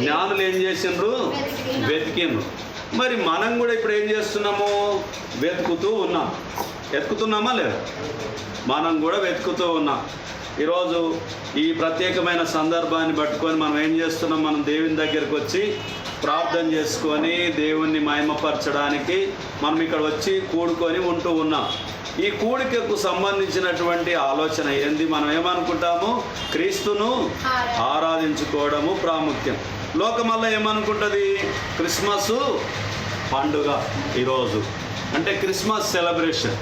జ్ఞానులు ఏం చేసిండ్రు? వెతికిండ్రు. మరి మనం కూడా ఇప్పుడు ఏం చేస్తున్నాము? వెతుకుతూ ఉన్నాం. వెతుకుతున్నామా లేదా? మనం కూడా వెతుకుతూ ఉన్నాం. ఈరోజు ఈ ప్రత్యేకమైన సందర్భాన్ని పట్టుకొని మనం ఏం చేస్తున్నాం? మనం దేవుని దగ్గరికి వచ్చి ప్రార్థన చేసుకొని దేవుణ్ణి మహిమపరచడానికి మనం ఇక్కడ వచ్చి కూడుకొని ఉంటూ ఉన్నాం. ఈ కూడికకు సంబంధించినటువంటి ఆలోచన ఏంది? మనం ఏమనుకుంటాము? క్రీస్తును ఆరాధించుకోవడము ప్రాముఖ్యం. లోకమల్ల ఏమనుకుంటుంది? క్రిస్మస్ పండుగ ఈరోజు. అంటే క్రిస్మస్ సెలబ్రేషన్.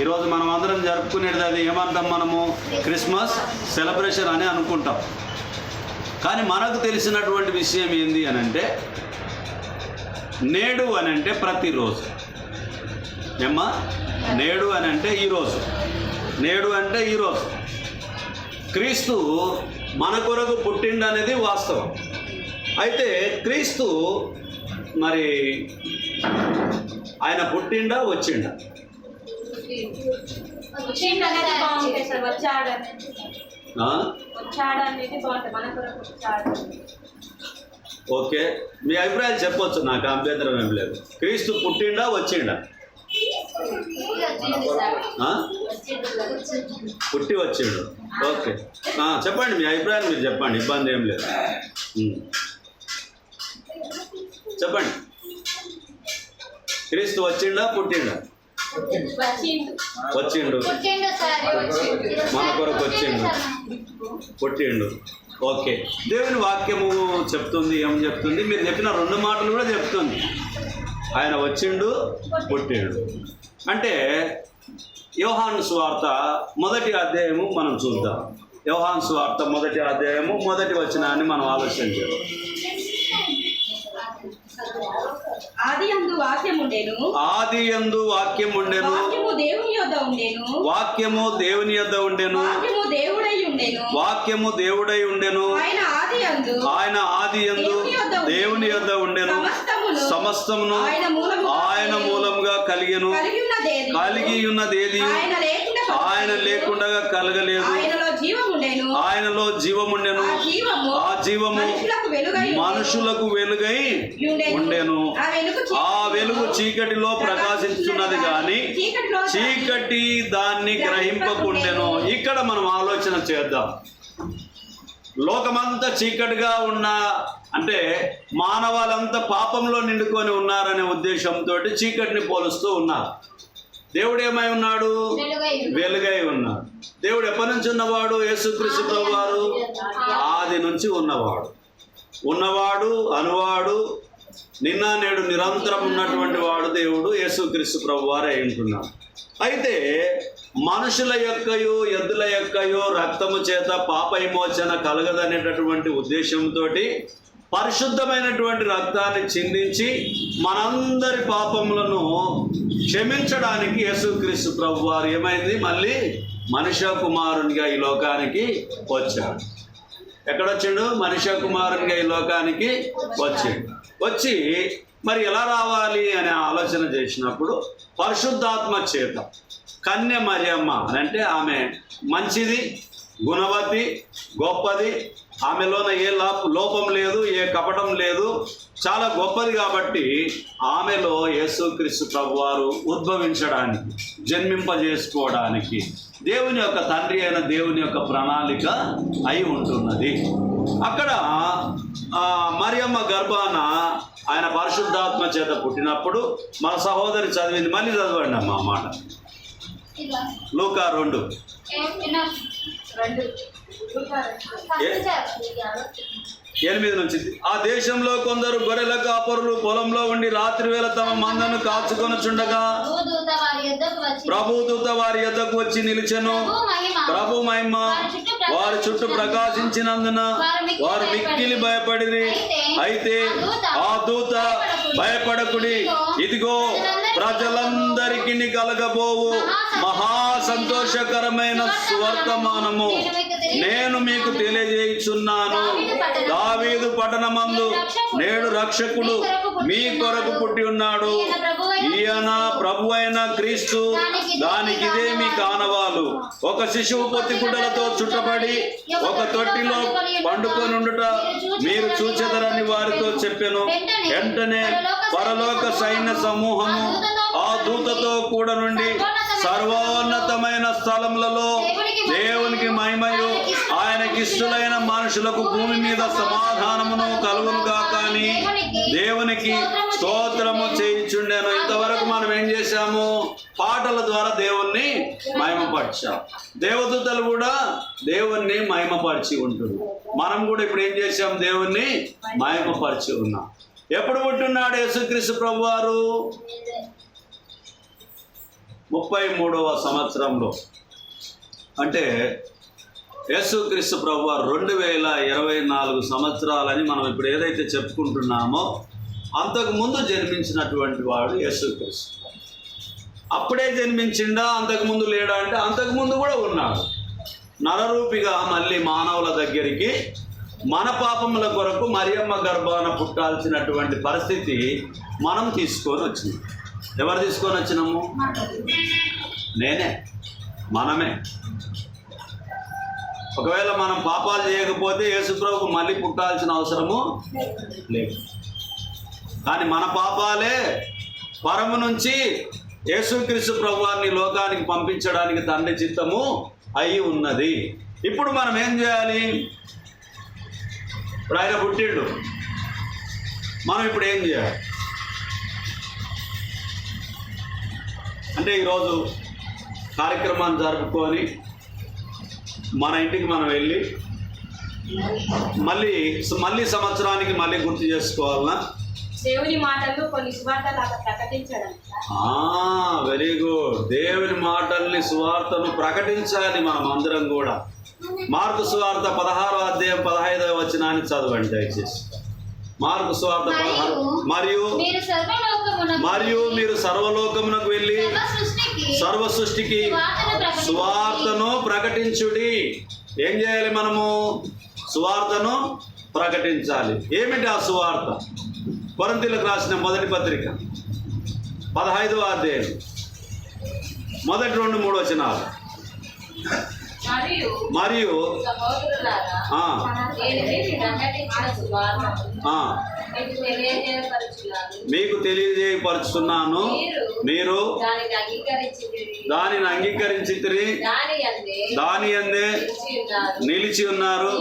ఈరోజు మనం అందరం జరుపుకునేది అది ఏమంటాం మనము? క్రిస్మస్ సెలబ్రేషన్ అని అనుకుంటాం. కానీ మనకు తెలిసినటువంటి విషయం ఏంది అని అంటే నేడు అని అంటే ప్రతిరోజు. ఏమ్మా? నేడు అని అంటే ఈరోజు నేడు అంటే ఈరోజు క్రీస్తు మన కొరకు పుట్టిండు అనేది వాస్తవం. అయితే క్రీస్తు మరి ఆయన పుట్టిండా వచ్చిండా? ఓకే. మీ అభిప్రాయం చెప్పొచ్చు నాకు అభ్యంతరం ఏం లేదు. క్రీస్తు పుట్టిండా వచ్చిండా? పుట్టి వచ్చిండు. ఓకే. చెప్పండి మీ అభిప్రాయం మీరు చెప్పండి. ఇబ్బంది ఏం లేదు. చెప్పండి. క్రీస్తు వచ్చిండా పుట్టిండా? వచ్చిండు. మన కొరకు వచ్చిండు. పుట్టిండు. ఓకే. దేవుని వాక్యము చెప్తుంది ఏం చెప్తుంది? మీరు చెప్పిన రెండు మాటలు కూడా చెప్తుంది. ఆయన వచ్చిండు పుట్టిండు. అంటే యోహాను స్వార్త మొదటి అధ్యాయము మనం చూద్దాం. యోహాను స్వార్త మొదటి అధ్యాయము మొదటి వచనాన్ని మనం ఆలోచన చేద్దాం. ఆది అందు వాక్యం ఉండేను. ఆది యందు వాక్యం ఉండెను. వాక్యము దేవుని యొద్ద ఉండేను. వాక్యము దేవుని యొద్ద ఉండెను. వాక్యము దేవుడై ఉండేను వాక్యము దేవుడై ఉండెను. ఆయన ఆది యందు దేవుని యొద్ద ఉండెను. సమస్తమును ఆయన మూలముగా కలిగెను. కలిగి ఉన్నదేది. ఆయన లేకుండా కలగలేదు. ఆయనలో జీవముండెను ఆ జీవము మనుషులకు వెలుగై ఉండెను. ఆ వెలుగు చీకటిలో ప్రకాశించున్నది గాని చీకటిలో చీకటి దాన్ని గ్రహింపకుండెను. ఇక్కడ మనం ఆలోచన చేద్దాం. లోకమంతా చీకటిగా ఉన్న అంటే మానవాళ్ళంతా పాపంలో నిండుకొని ఉన్నారనే ఉద్దేశంతో చీకటిని పోలుస్తూ ఉన్నారు. దేవుడు ఏమై ఉన్నాడు. వెలుగై ఉన్నాడు. దేవుడు ఎప్పటి నుంచి ఉన్నవాడు? యేసుక్రీస్తు వారు ఆది నుంచి ఉన్నవాడు. ఉన్నవాడు అనువాడు నిన్న నేడు నిరంతరం ఉన్నటువంటి వాడు దేవుడు యేసుక్రీస్తు ప్రభు వారు అయి ఉంటున్నాడు. అయితే మనుషుల యొక్కయు ఎద్దుల యొక్కయు రక్తము చేత పాప విమోచన కలగదనేటటువంటి ఉద్దేశంతో పరిశుద్ధమైనటువంటి రక్తాన్ని చిందించి మనందరి పాపములను క్షమించడానికి యేసుక్రీస్తు ప్రభు వారు ఏమైంది? మళ్ళీ మనుష్య కుమారునిగా ఈ లోకానికి వచ్చాడు. ఎక్కడొచ్చిండు? మనుష్య కుమారునిగా ఈ లోకానికి వచ్చాడు. వచ్చి మరి ఎలా రావాలి అనే ఆలోచన చేసినప్పుడు పరిశుద్ధాత్మ చేత కన్య మరియమ్మ అని అంటే ఆమె మంచిది గుణవతి గొప్పది ఆమెలోన ఏ లోపం లేదు ఏ కపటం లేదు. చాలా గొప్పది కాబట్టి ఆమెలో యేసుక్రీస్తు ప్రభువారు ఉద్భవించడానికి జన్మింపజేసుకోవడానికి దేవుని యొక్క తండ్రి అయిన దేవుని యొక్క ప్రణాళిక అయి ఉంటున్నది. అక్కడ మరియమ్మ గర్భాన ఆయన పరిశుద్ధాత్మ చేత పుట్టినప్పుడు మన సహోదరి చదివింది మళ్ళీ చదవండి అమ్మా మాట. లూకా రెండు. ఎనిమిది నుంచి. ఆ దేశంలో కొందరు గొర్రెల కాపరులు పొలంలో ఉండి రాత్రి వేళ తమ మందను కాచుకొని చుండగా దూత వారి యొద్దకు వచ్చి నిలిచెను. ప్రభు మహిమ వారి చుట్టూ ప్రకాశించినందున వారు మిక్కిలి భయపడిరి. అయితే ఆ దూత భయపడకుడి. ఇదిగో ప్రజలందరికీ కలగబోవు. మహా సంతోషకరమైన స్వర్తమానము. నేను మీకు తెలియజేయుచున్నాను. దావీదు పట్టణమందు నేడు రక్షకుడు మీ కొరకు పుట్టి ఉన్నాడు. ఈయన ప్రభు అయిన క్రీస్తు దానికి ఇదే మీ కానవాలు. ఒక శిశువు పొత్తి గుడ్డలతో చుట్టబడి ఒక తొట్టిలో పండుకొనుండుట మీరు చూచెదరని వారితో చెప్పాను. వెంటనే పరలోక సైన్య సమూహము ఆ దూతతో కూడా నుండి సర్వోన్నతమైన స్థలములలో దేవునికి మహిమయు ఆయనకి ఇష్టలైన మనుషులకు భూమి మీద సమాధానమును కలుగును కానీ దేవునికి స్తోత్రము చేయించుండెను. ఇంతవరకు మనం ఏం చేశాము? పాటల ద్వారా దేవుణ్ణి మహిమపరిచాం. దేవదూతలు కూడా దేవుణ్ణి మహిమపరిచి ఉంటుంది మనం కూడా ఇప్పుడు ఏం చేశాం? దేవుణ్ణి మహిమపరిచి ఉన్నాం. ఎప్పుడు పుట్టున్నాడు యేసుక్రీస్తు ప్రభు వారు ముప్పై మూడవ సంవత్సరంలో. అంటే యేసుక్రీస్తు ప్రభు రెండు వేల ఇరవై నాలుగు సంవత్సరాలని మనం ఇప్పుడు ఏదైతే చెప్పుకుంటున్నామో అంతకుముందు జన్మించినటువంటి వాడు యేసుక్రీస్తు అప్పుడే జన్మించిండా అంతకు ముందు లేడా అంటే అంతకు ముందు కూడా ఉన్నాడు. నరరూపిగా మళ్ళీ మానవుల దగ్గరికి మన పాపముల కొరకు మరియమ్మ గర్భాన పుట్టాల్సినటువంటి పరిస్థితి మనం తీసుకొని వచ్చింది. ఎవరు తీసుకొని వచ్చినాము? నేనే మనమే. ఒకవేళ మనం పాపాలు చేయకపోతే యేసుప్రభుకు మళ్ళీ పుట్టాల్సిన అవసరము లేదు. కానీ మన పాపాలే పరము నుంచి యేసుక్రీస్తు ప్రభువాన్ని లోకానికి పంపించడానికి తండ్రి చిత్తము అయి ఉన్నది. ఇప్పుడు మనం ఏం చేయాలి? ఇప్పుడు ఆయన పుట్టిండు. మనం ఇప్పుడు ఏం చేయాలి? అంటే ఈరోజు కార్యక్రమాన్ని జరుపుకొని మన ఇంటికి మనం వెళ్ళి మళ్ళీ మళ్ళీ సంవత్సరానికి మళ్ళీ గుర్తు చేసుకోవాలనా? దేవుని మాటలు కొన్ని సువార్తలు ప్రకటించడం వెరీ గుడ్. దేవుని మాటల్ని సువార్తను ప్రకటించాలి మనం అందరం కూడా. మార్కు సువార్త పదహారో అధ్యాయం పదహైదవ వచనాన్ని చదవండి దయచేసి. సువార్త పదహారు. మరియు మరియు మీరు సర్వలోకమునకు వెళ్ళి సర్వ సృష్టికి. సువార్తను ప్రకటించుడి. ఏం చేయాలి మనము? సువార్తను ప్రకటించాలి. ఏమిటి ఆ సువార్త కొరంతీలకు రాసిన మొదటి పత్రిక పదహైదవ అధ్యాయం మొదటి రెండు మూడు వచనాలు. మరియు మీకు తెలియజేయపరుచున్నాను. మీరు దానిని అంగీకరించి దాని అందే నిలిచి ఉన్నారు.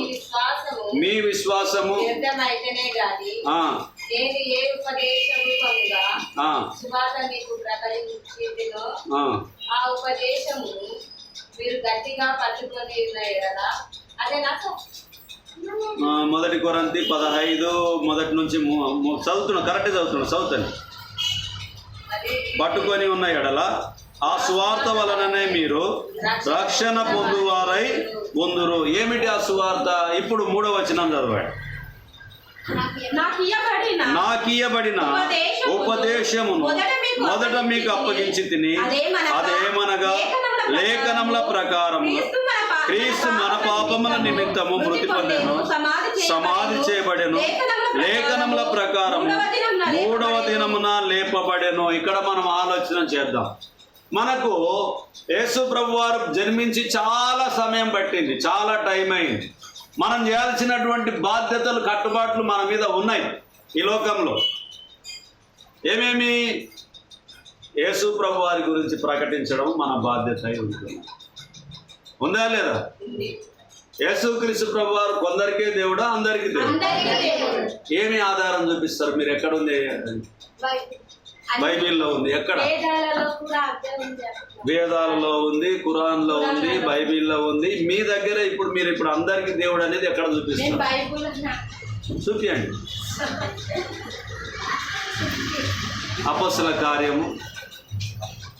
మీ విశ్వాసము నేను ఏ సువార్త మీకు ప్రకటించిందినో. ఆ. ఉపదేశము మీరు గట్టిగా పట్టుకొని కదా. అదే నాకు మొదటి కొరంతి పదహైదు మొదటి నుంచి చదువుతున్నా కరెక్ట్ చదువుతున్నా చదువుతాను. పట్టుకొని ఉన్న ఎడల ఆ సువార్త వలననే మీరు రక్షణ పొందువారై పొందురు ఏమిటి ఆ సువార్త ఇప్పుడు మూడవ వచనం చదవండి. నాకీయబడిన ఉపదేశమును మొదట మీకు మొదట మీకు అప్పగించి తిని అదేమనగా లేఖనముల ప్రకారము క్రీస్తు మన పాపముల నిమిత్తము మృతి పొందెను. సమాధి చేయబడెను. లేఖనముల ప్రకారం మూడవ దినమున మూడవ లేపబడెను. దినమున లేపబడెను. ఇక్కడ మనం ఆలోచన చేద్దాం. మనకు యేసు ప్రభు వారు జన్మించి చాలా సమయం పట్టింది. చాలా టైం అయింది. మనం చేయాల్సినటువంటి బాధ్యతలు కట్టుబాట్లు మన మీద ఉన్నాయి ఈ లోకంలో. ఏమేమి? యేసు ప్రభు వారి గురించి ప్రకటించడం మన బాధ్యత అయి ఉంటుంది. ఉందా లేదా? యేసుక్రీస్తు ప్రభు వారు కొందరికే దేవుడా? అందరికీ దేవుడు. ఏమి ఆధారం చూపిస్తారు? మీరు ఎక్కడ ఉంది? బైబిల్లో ఉంది. ఎక్కడ? వేదాలలో ఉంది ఖురాన్లో ఉంది బైబిల్లో ఉంది. మీ దగ్గర ఇప్పుడు మీరు ఇప్పుడు అందరికీ దేవుడు అనేది ఎక్కడ చూపిస్తారు. చూపియండి. అపస్సుల కార్యము.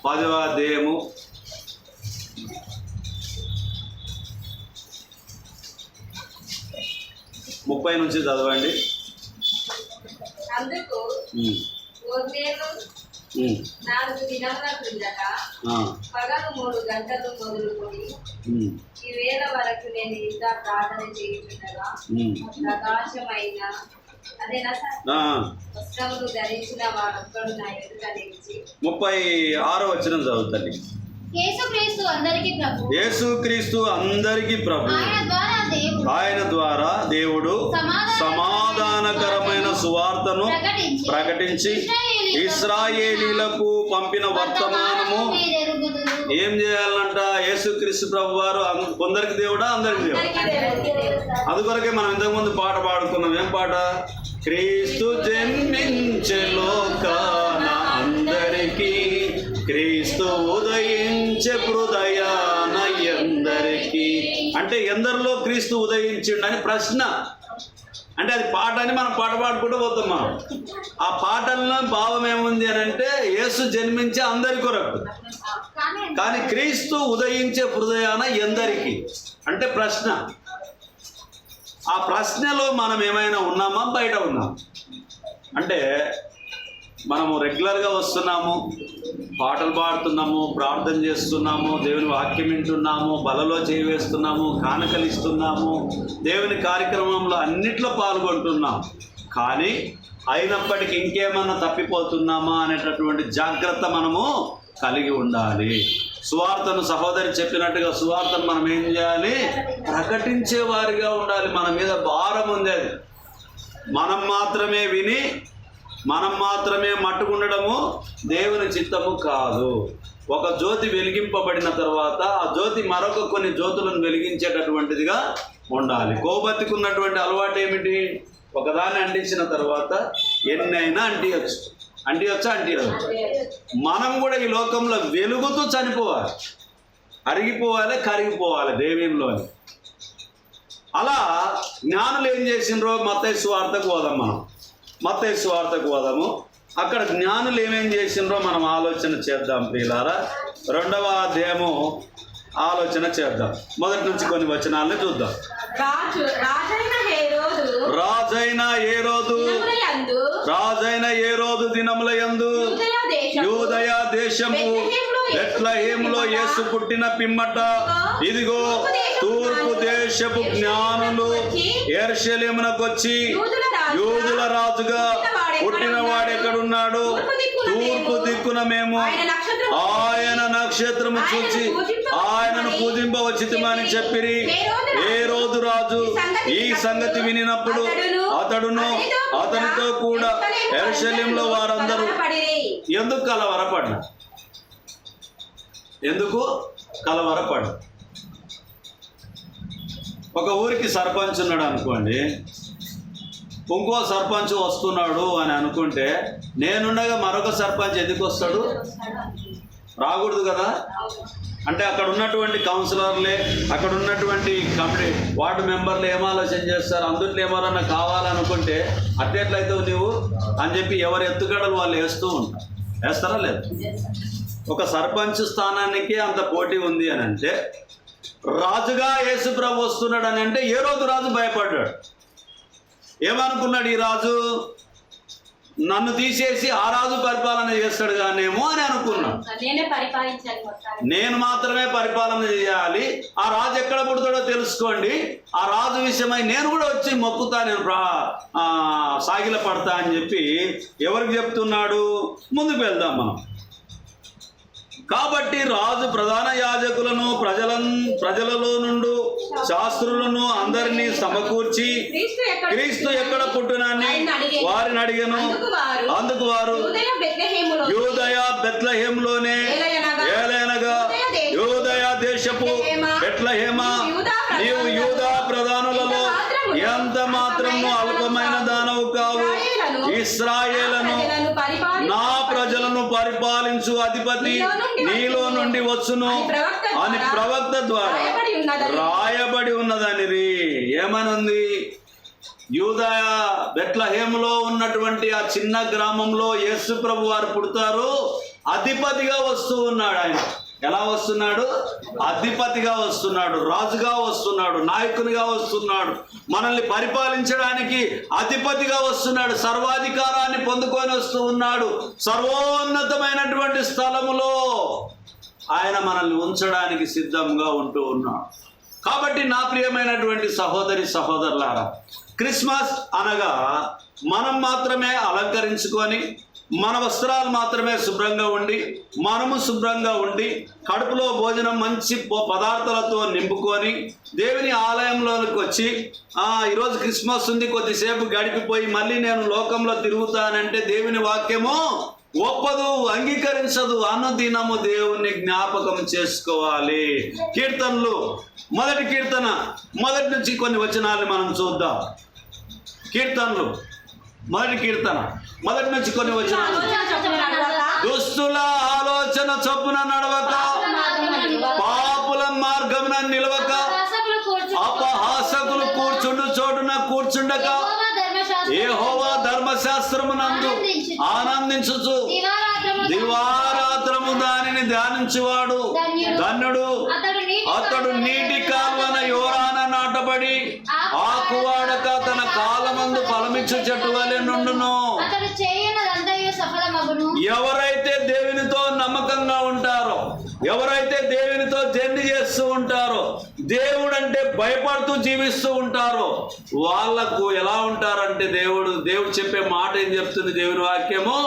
పదవ అధ్యాయము. ముప్పై నుంచి చదవండి. నాలుగు దినముల క్రిందట ఆ, పగలు మూడు గంటలు మొదలుకొని ఈ వేళ వరకు నేను ఇంకా ప్రార్థన చేయుచుండగా. ప్రకాశమైన ముప్పై ఆరో వచ్చిన చదువుతండి. యేసుక్రీస్తు అందరికీ ప్రభు. యేసుక్రీస్తు అందరికీ ప్రభు. ఆయన ద్వారా దేవుడు. ఆయన ద్వారా దేవుడు సమాధానకరమైన సువార్తను ప్రకటించి ప్రకటించి ఇస్రాయేలీలకు పంపిన వర్తమానము. ఏం చేయాలంట? యేసుక్రీస్తు ప్రభు వారు కొందరికి దేవుడా? అందరికి దేవుడా? అందుకొరకే మనం ఇంతకుముందు పాట పాడుకున్నాం. ఏం పాట? క్రీస్తు జన్మించే లోకాన అందరికీ క్రీస్తు ఉదయించే హృదయాన ఎందరికీ అంటే ఎందరిలో క్రీస్తు ఉదయించిండని ప్రశ్న. అంటే అది పాట అని మనం పాట పాడుకుంటూ పోతాం మనం. ఆ పాటల్లో భావం ఏముంది అని అంటే యేసు జన్మించే అందరి కొరకు. కానీ క్రీస్తు ఉదయించే హృదయాన ఎందరికి? అంటే ప్రశ్న. ఆ ప్రశ్నలో మనం ఏమైనా ఉన్నామా? బయట ఉన్నాం. అంటే మనము రెగ్యులర్గా వస్తున్నాము పాటలు పాడుతున్నాము ప్రార్థన చేస్తున్నాము దేవుని వాక్యం వింటున్నాము బలలో చేవేస్తున్నాము కానుకలు ఇస్తున్నాము దేవుని కార్యక్రమంలో అన్నిట్లో పాల్గొంటున్నాం. కానీ అయినప్పటికీ ఇంకేమన్నా తప్పిపోతున్నామా అనేటటువంటి జాగ్రత్త మనము కలిగి ఉండాలి. సువార్తను సహోదరి చెప్పినట్టుగా సువార్తను మనం ఏం చేయాలి? ప్రకటించే వారిగా ఉండాలి. మన మీద భారం ఉంది అది మనం మాత్రమే విని మనం మాత్రమే మట్టుకుండడము దేవుని చిత్తము కాదు. ఒక జ్యోతి వెలిగింపబడిన తర్వాత ఆ జ్యోతి మరొక కొన్ని జ్యోతులను వెలిగించేటటువంటిదిగా ఉండాలి. కోబత్తికున్నటువంటి అలవాటు ఏమిటి? ఒకదాన్ని అంటించిన తర్వాత ఎన్నైనా అంటియచ్చు. అంటియచ్చా అంటియచ్చు మనం కూడా ఈ లోకంలో వెలుగుతూ చనిపోవాలి. అరిగిపోవాలి కరిగిపోవాలి దేవ్యంలోని అలా జ్ఞానులు ఏం చేసిండ్రో మత్తయి సువార్తకు పోదాం మనం. మత్తయి వార్తకు పోదాము. అక్కడ జ్ఞానులు ఏమేం చేసిండ్రో మనం ఆలోచన చేద్దాం ప్రియులారా. రెండవ అధ్యాయము ఆలోచన చేద్దాం. మొదటి నుంచి కొన్ని వచనాలను చూద్దాం. రాజు రాజైన ఏ రోజు రాజైన ఏ రోజు దినముల యందు యూదయ దేశము బెత్లహేములో యేసు పుట్టిన పిమ్మట ఇదిగో తూర్పు దేశపు జ్ఞానులు ఎర్షలేమునకొచ్చి యూదుల రాజుగా యూదుల రాజుగా పుట్టిన వాడెక్కడున్నాడు తూర్పు దిక్కున మేము. ఆయన నక్షత్రము. చూచి ఆయనను పూజింపవచ్చితమని చెప్పిరి. ఏ రోజు రాజు? ఈ సంగతి వినినప్పుడు అతడును అతనితో కూడా ఎర్షలేంలో వారందరూ ఎందుకు కలవరపడ్డా ఎందుకు కలవరపడ్డా ఒక ఊరికి సర్పంచ్ ఉన్నాడు అనుకోండి. ఇంకో సర్పంచ్ వస్తున్నాడు అని అనుకుంటే నేనుండగా మరొక సర్పంచ్ ఎందుకు వస్తాడు? రాకూడదు కదా? అంటే అక్కడ ఉన్నటువంటి కౌన్సిలర్లే అక్కడ ఉన్నటువంటి కమిటీ వార్డు మెంబర్లు ఏం ఆలోచన చేస్తారు? అందుట్లో ఏమన్నా కావాలనుకుంటే అట్లెట్లయితే నువ్వు అని చెప్పి ఎవరు ఎత్తుగడలు వాళ్ళు వేస్తూ ఉంటారు. వేస్తారా లేదు? ఒక సర్పంచ్ స్థానానికి అంత పోటీ ఉంది అని అంటే రాజుగా యేసుప్రభు వస్తున్నాడు అని అంటే ఏ రోజు రాజు భయపడ్డాడు? ఏమనుకున్నాడు ఈ రాజు? నన్ను తీసేసి ఆ రాజు పరిపాలన చేస్తాడు కానేమో అని అనుకున్నాడు నేనే మాత్రమే పరిపాలన చేయాలి. ఆ రాజు ఎక్కడ పుడతాడో తెలుసుకోండి. ఆ రాజు విషయమై నేను కూడా వచ్చి మొక్కుతా నేను సాగిల పడతా అని చెప్పి ఎవరికి చెప్తున్నాడు? ముందుకు వెళ్దాం మనం. కాబట్టి రాజు ప్రధాన యాజకులను ప్రజలను ప్రజలలో నుండి శాస్త్రులను అందరినీ సమకూర్చి క్రీస్తు ఎక్కడ పుట్టునని వారిని అడిగను. అందుకు వారు యూదయ బెత్లెహేములో యూదయ బెత్లహేములోనే ఏలైనగా యూదయ దేశపు బెత్లహేమ నీవు యూదా ప్రధానులలో ఎంత మాత్రము అల్పమైన దానవు కావు? ఇస్రాయేలను నా ప్రజలను పరిపాలించు అధిపతి నీలో నుండి వచ్చును. అని ప్రవక్త ద్వారా రాయబడి ఉన్నదని. ఏమనుంది? యూదయ బెట్లహేములో ఉన్నటువంటి ఆ చిన్న గ్రామంలో యేసు ప్రభు వారు పుడతారు. అధిపతిగా వస్తూ ఉన్నాడు ఆయన. ఎలా వస్తున్నాడు? అధిపతిగా వస్తున్నాడు రాజుగా వస్తున్నాడు నాయకునిగా వస్తున్నాడు. మనల్ని పరిపాలించడానికి అధిపతిగా వస్తున్నాడు సర్వాధికారాన్ని పొందుకొని వస్తూ ఉన్నాడు. సర్వోన్నతమైనటువంటి స్థలములో ఆయన మనల్ని ఉంచడానికి సిద్ధంగా ఉంటూ ఉన్నాడు. కాబట్టి నా ప్రియమైనటువంటి సహోదరి సహోదరులారా క్రిస్మస్ అనగా మనం మాత్రమే అలంకరించుకొని మన వస్త్రాలు మాత్రమే శుభ్రంగా ఉండి మనము శుభ్రంగా ఉండి కడుపులో భోజనం మంచి ప- పదార్థాలతో నింపుకొని దేవుని ఆలయంలోనికి వచ్చి "ఆ, ఈరోజు క్రిస్మస్ ఉంది కొద్దిసేపు గడిపిపోయి మళ్ళీ నేను లోకంలో తిరుగుతానంటే దేవుని వాక్యము ఒప్పదు అంగీకరించదు అనుదినము దేవుణ్ణి జ్ఞాపకం చేసుకోవాలి. కీర్తనలు మొదటి కీర్తన మొదటి నుంచి కొన్ని వచనాలు మనం చూద్దాం. కీర్తనలు. మొదటి కీర్తన. మొదటి నుంచి కొన్ని నడవక, దుస్తుల ఆలోచన చొప్పున నడవక. పాపుల మార్గమున నిలవక. అపహాసకులు కూర్చుండు చోటున కూర్చుండక. ఏహోవా ధర్మశాస్త్రమునందు. ఆనందించుచు. దివారాత్రము దానిని ధ్యానించువాడు. ధన్యుడు. అతడు నీటి అతడు నీటి కాల్వన యోరాన నాటబడి. ఆకువాడక తన కాలమందు ఫలమిచ్చు చెట్టు వలె నుండును. ఎవరైతే దేవునితో నమ్మకంగా ఉంటారో ఎవరైతే దేవునితో జర్నీ చేస్తూ ఉంటారో దేవుడు అంటే భయపడుతూ జీవిస్తూ ఉంటారో వాళ్ళకు ఎలా ఉంటారంటే దేవుడు దేవుడు చెప్పే మాట ఏం చెప్తుంది దేవుని వాక్యము?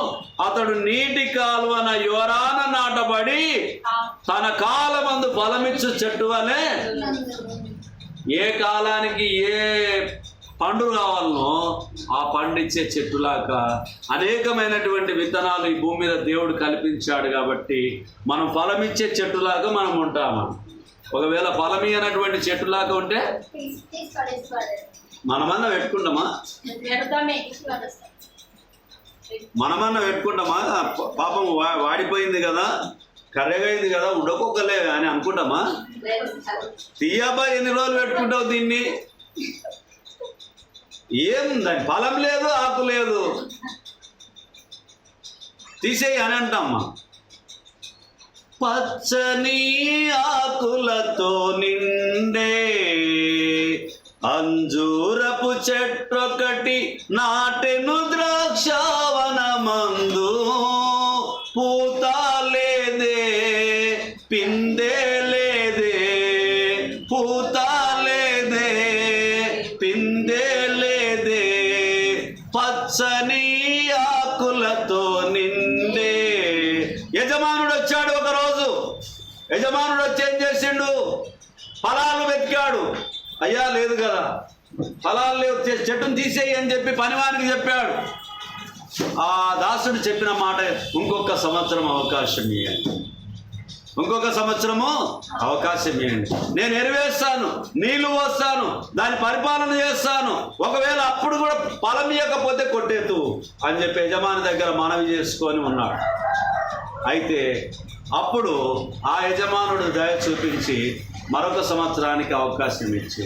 అతడు నీటి కాలువన యువరాన నాటబడి తన కాలమందు ఫలమిచ్చు చెట్టు వలె ఏ కాలానికి ఏ పండు కావాలనో ఆ పండిచ్చే చెట్టులాగా అనేకమైనటువంటి విత్తనాలు ఈ భూమి మీద దేవుడు కల్పించాడు కాబట్టి మనం ఫలమిచ్చే చెట్టులాగా మనం ఉంటాము. ఒకవేళ ఫలమి అనేటువంటి చెట్టులాగా ఉంటే మనమన్నా పెట్టుకుంటామా? మనమన్నా పెట్టుకుంటామా? పాపం వా- వాడిపోయింది కదా కర్రెగైంది కదా ఉండకొక్కలే అని అనుకుంటామా? తీయబా ఎన్ని రోజులు పెట్టుకుంటావు దీన్ని? ఏం దాని ఫలం లేదు ఆకు లేదు. తీసేయి అని అంటామ్మా. పచ్చని ఆకులతో నిండే అంజూరపు చెట్టొకటి నాటెను ద్రాక్షావనమందు. అయ్యా లేదు కదా. ఫలాలు లేవు చెట్టును తీసేయి అని చెప్పి పనివానికి చెప్పాడు. ఆ దాసుడు చెప్పిన మాట ఇంకొక సంవత్సరం అవకాశం ఇవ్వండి ఇంకొక సంవత్సరము అవకాశం ఇవ్వండి నేను ఎరివేస్తాను నీళ్ళు పోస్తాను దాని పరిపాలన చేస్తాను. ఒకవేళ అప్పుడు కూడా ఫలం ఇవ్వకపోతే కొట్టేతు అని చెప్పి యజమాని దగ్గర మనవి చేసుకొని ఉన్నాడు. అయితే అప్పుడు ఆ యజమానుడు దయ చూపించి మరొక సంవత్సరానికి అవకాశం ఇచ్చి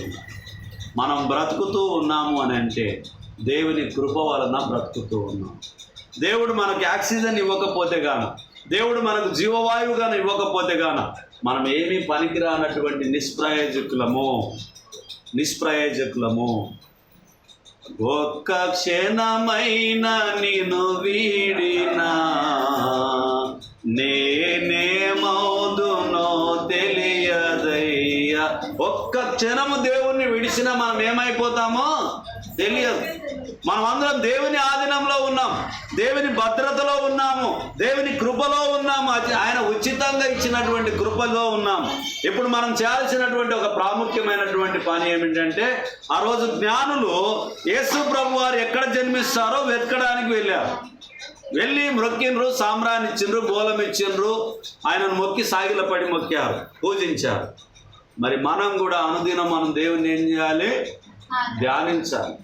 మనం బ్రతుకుతూ ఉన్నాము అని అంటే దేవుని కృప వలన బ్రతుకుతూ ఉన్నాం. దేవుడు మనకి ఆక్సిజన్ ఇవ్వకపోతే గాన దేవుడు మనకు జీవవాయువు గాన ఇవ్వకపోతే గాన మనం ఏమీ పనికిరానటువంటి నిష్ప్రయోజకులము నిష్ప్రయోజకులము ఒక్క క్షణమైన నేను వీడినా నే ఒక్క క్షణము దేవుణ్ణి విడిచినా మనం ఏమైపోతామో తెలియదు. మనం అందరం దేవుని ఆధీనంలో ఉన్నాం. దేవుని భద్రతలో ఉన్నాము. దేవుని కృపలో ఉన్నాము. అది ఆయన ఉచితంగా ఇచ్చినటువంటి కృపలో ఉన్నాము ఇప్పుడు మనం చేయాల్సినటువంటి ఒక ప్రాముఖ్యమైనటువంటి పని ఏమిటంటే ఆ రోజు జ్ఞానులు యేసు ప్రభు వారు ఎక్కడ జన్మిస్తారో వెతకడానికి వెళ్ళారు. వెళ్ళి మొక్కిండ్రు సామ్రాన్ని ఇచ్చిండ్రు బోలం ఇచ్చిండ్రు ఆయనను మొక్కి సాగిలపడి మొక్కారు పూజించారు. మరి మనం కూడా అనుదినం మనం దేవుని ఏం చేయాలి? ధ్యానించాలి.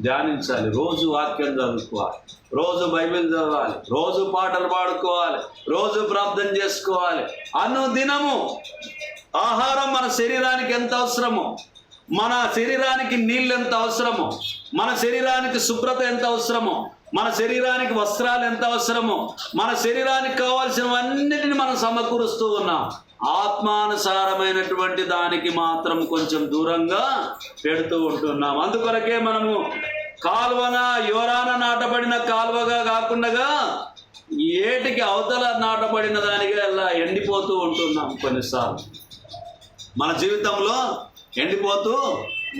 ధ్యానించాలి. రోజు వాక్యం చదువుకోవాలి. రోజు బైబిల్ చదవాలి. రోజు పాటలు పాడుకోవాలి. రోజు ప్రార్థన చేసుకోవాలి. అనుదినము ఆహారం మన శరీరానికి ఎంత అవసరమో మన శరీరానికి నీళ్ళు ఎంత అవసరమో మన శరీరానికి శుభ్రత ఎంత అవసరమో మన శరీరానికి వస్త్రాలు ఎంత అవసరమో మన శరీరానికి కావాల్సినవన్నిటిని మనం సమకూరుస్తూ ఉన్నాం. ఆత్మానుసారమైనటువంటి దానికి మాత్రం కొంచెం దూరంగా పెడుతూ ఉంటున్నాం. అందుకొరకే మనము కాల్వన యువరాన నాటబడిన కాల్వగా కాకుండా ఏటికి అవతల నాటబడిన దానిగా ఇలా ఎండిపోతూ ఉంటున్నాం కొన్నిసార్లు. మన జీవితంలో ఎండిపోతూ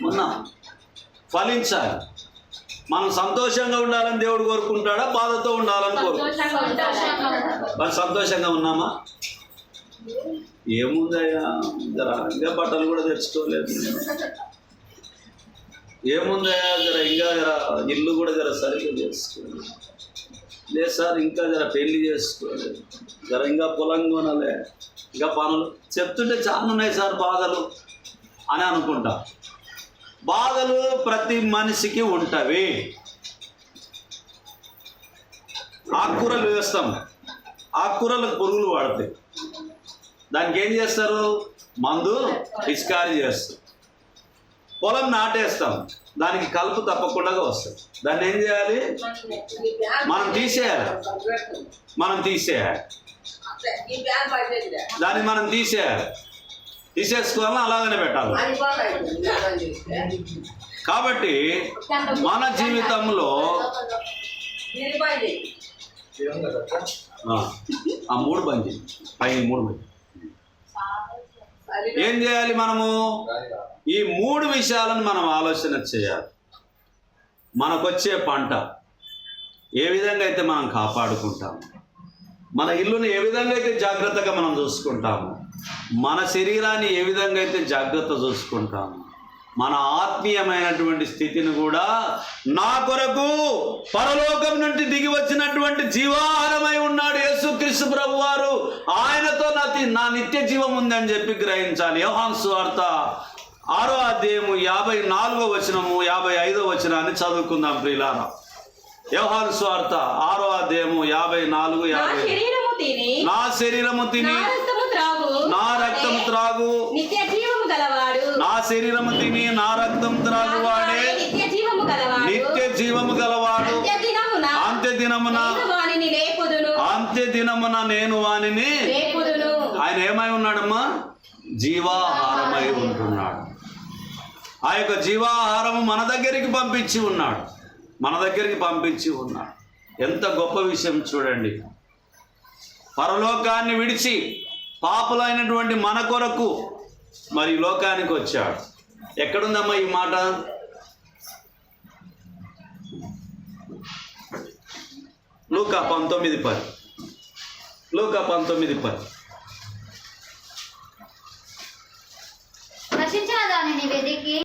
ఉన్నాం. ఫలించాలి. మనం సంతోషంగా ఉండాలని దేవుడు కోరుకుంటాడా? బాధతో ఉండాలని కోరుకుంటాడా? ఉంటారు మరి సంతోషంగా ఉన్నామా? ఏముందయ్యా? జర ఇంకా బట్టలు కూడా తెచ్చుకోలేదు. ఏముందయ్యా? జర ఇంకా జర ఇల్లు కూడా జర సరిగ్గా చేసుకోలేదు. లేదు సార్ ఇంకా జర పెళ్ళి చేసుకోలేదు. జర ఇంకా పొలం కొనలే. ఇంకా పనులు చెప్తుంటే చాలా ఉన్నాయి సార్ బాధలు అని అనుకుంటా. బాధలు ప్రతి మనిషికి ఉంటవి. ఆకుకూరలు వేస్తాం. ఆకుకూరలకు పురుగులు వాడతాయి. దానికి ఏం చేస్తారు? మందు పిచికారీ చేస్తారు. పొలం నాటేస్తాం. దానికి కలుపు తప్పకుండా వస్తుంది. దాన్ని ఏం చేయాలి? మనం తీసేయాలి. మనం తీసేయాలి. దాన్ని మనం తీసేయాలి. తీసేసుకోవాలని అలాగనే పెట్టాలి. కాబట్టి మన జీవితంలో ఆ, మూడు బంద్. పైన మూడు బంద్. ఏం చేయాలి మనము? ఈ మూడు విషయాలను మనం ఆలోచన చేయాలి. మనకొచ్చే పంట ఏ విధంగా అయితే మనం కాపాడుకుంటాము మన ఇల్లుని ఏ విధంగా అయితే జాగ్రత్తగా మనం చూసుకుంటాము మన శరీరాన్ని ఏ విధంగా అయితే జాగ్రత్త చూసుకుంటాము మన ఆత్మీయమైనటువంటి స్థితిని కూడా నా కొరకు పరలోకం నుండి దిగి వచ్చినటువంటి జీవాహారమై ఉన్నాడు యేసుక్రీస్తు ప్రభు వారు. ఆయనతో నా నా నిత్య జీవం ఉందని చెప్పి గ్రహించాలి. యోహాన్ సువార్త ఆరో అధ్యాయము యాభై నాలుగో వచనము యాభై ఐదో వచనాన్ని చదువుకుందాం ప్రియులారా. యోహాన్ స్వార్త ఆరో అధ్యాయము యాభై నాలుగు నా యాభై శరీరము తిని నా శరీరము తిని రక్తము నా రక్తం త్రాగు. నిత్య శరీరము తిని నా రక్తం త్రాగు వాడే నిత్య జీవము గలవాడు. అంత్య దినమున అంత్య దినమున నేను లేపుదును. ఆయన ఏమై ఉన్నాడమ్మా? జీవాహారమై ఉంటున్నాడు. ఆ యొక్క జీవాహారము మన దగ్గరికి పంపించి ఉన్నాడు. మన దగ్గరికి పంపించి ఉన్నాడు. ఎంత గొప్ప విషయం చూడండి. పరలోకాన్ని విడిచి పాపులైనటువంటి మన కొరకు మరి లోకానికి వచ్చాడు. ఎక్కడుందమ్మా ఈ మాట? లూకా పంతొమ్మిది పది. లూకా పంతొమ్మిది పది. నశించిన దానిని